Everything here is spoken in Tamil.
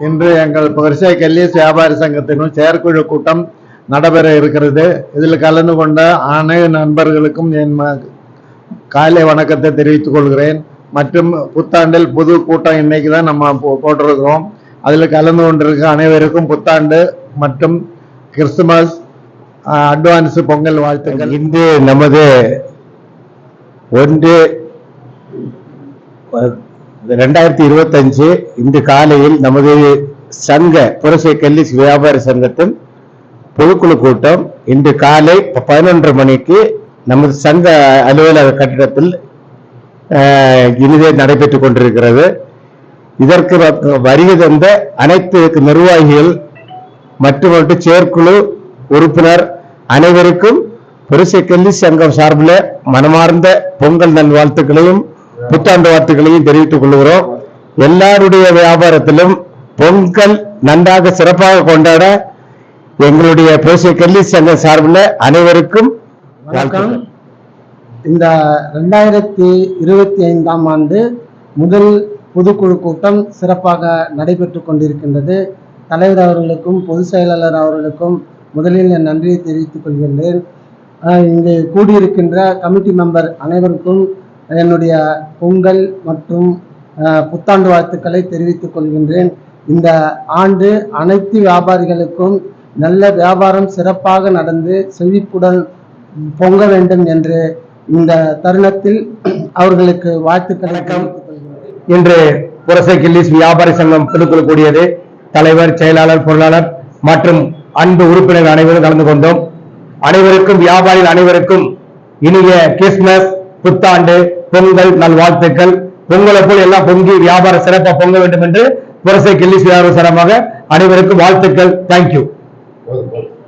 இன்று எங்கள் பரிசை கல்லியஸ் வியாபாரி சங்கத்தின் செயற்குழு கூட்டம் நடைபெற இருக்கிறது. இதில் கலந்து கொண்ட அனைத்து நண்பர்களுக்கும் என் காலை வணக்கத்தை தெரிவித்துக் கொள்கிறேன். மற்றும் புத்தாண்டில் புது கூட்டம் இன்னைக்கு தான் நம்ம போ- போட்டிருக்கிறோம். அதில் கலந்து கொண்டிருக்க அனைவருக்கும் புத்தாண்டு மற்றும் கிறிஸ்துமஸ் அட்வான்ஸ் பொங்கல் வாழ்த்துக்கள். இன்று நமது ஒன்று ரெண்டாயிரத்தி இருபத்தஞ்சு இன்று காலையில் நமது சங்க புரசை கல்லிஸ் வியாபார சங்கத்தின் பொதுக்குழு கூட்டம் இன்று காலை பதினொன்று மணிக்கு நமது சங்க அலுவலக கட்டிடத்தில் இனிதே நடைபெற்றுக் கொண்டிருக்கிறது. இதற்கு வ- வருகை தந்த அனைத்து நிர்வாகிகள் மற்றும் செயற்குழு உறுப்பினர் அனைவருக்கும் புரசை கல்வி சங்கம் சார்பில் மனமார்ந்த பொங்கல் நல்வாழ்த்துக்களையும் புத்தாண்டு வாழ்த்துக்களையும் தெரிவித்துக் கொள்கிறோம். எல்லாருடைய வியாபாரத்திலும் பொங்கல் நன்றாக சிறப்பாக கொண்டாட எங்களுடைய பேசிய கல்வி சங்க சார்பில் அனைவருக்கும் வணக்கம். இந்த ரெண்டாயிரத்தி இருபத்தி ஐந்தாம் ஆண்டு முதல் பொதுக்குழு கூட்டம் சிறப்பாக நடைபெற்று கொண்டிருக்கின்றது. தலைவர் அவர்களுக்கும் பொதுச் செயலாளர் அவர்களுக்கும் முதலில் என் நன்றியை தெரிவித்துக் கொள்கின்றேன். ஆஹ் இங்கு கூடியிருக்கின்ற கமிட்டி மெம்பர் அனைவருக்கும் என்னுடைய பொங்கல் மற்றும் புத்தாண்டு வாழ்த்துக்களை தெரிவித்துக் கொள்கின்றேன். இந்த ஆண்டு அனைத்து வியாபாரிகளுக்கும் நல்ல வியாபாரம் சிறப்பாக நடந்து செழிப்புடன் பொங்க வேண்டும் என்று இந்த தருணத்தில் அவர்களுக்கு வாழ்த்துக்களை. இன்று புரசை கில்லிஸ் வியாபாரி சங்கம் பொதுக்குழு கூடியது. தலைவர் செயலாளர் பொருளாளர் மற்றும் அன்பு உறுப்பினர்கள் அனைவரும் கலந்து கொண்டோம். அனைவருக்கும் வியாபாரிகள் அனைவருக்கும் இனிய கிறிஸ்துமஸ். புத்தாண்டு பொங்கல் நல்வாழ்த்துக்கள். பொங்கலை போல் எல்லாம் பொங்கி வியாபாரம் சிறப்பாக பொங்க வேண்டும் என்று புரசை கிள்ளி வியாபார சரமாக அனைவருக்கும் வாழ்த்துக்கள். தேங்க்யூ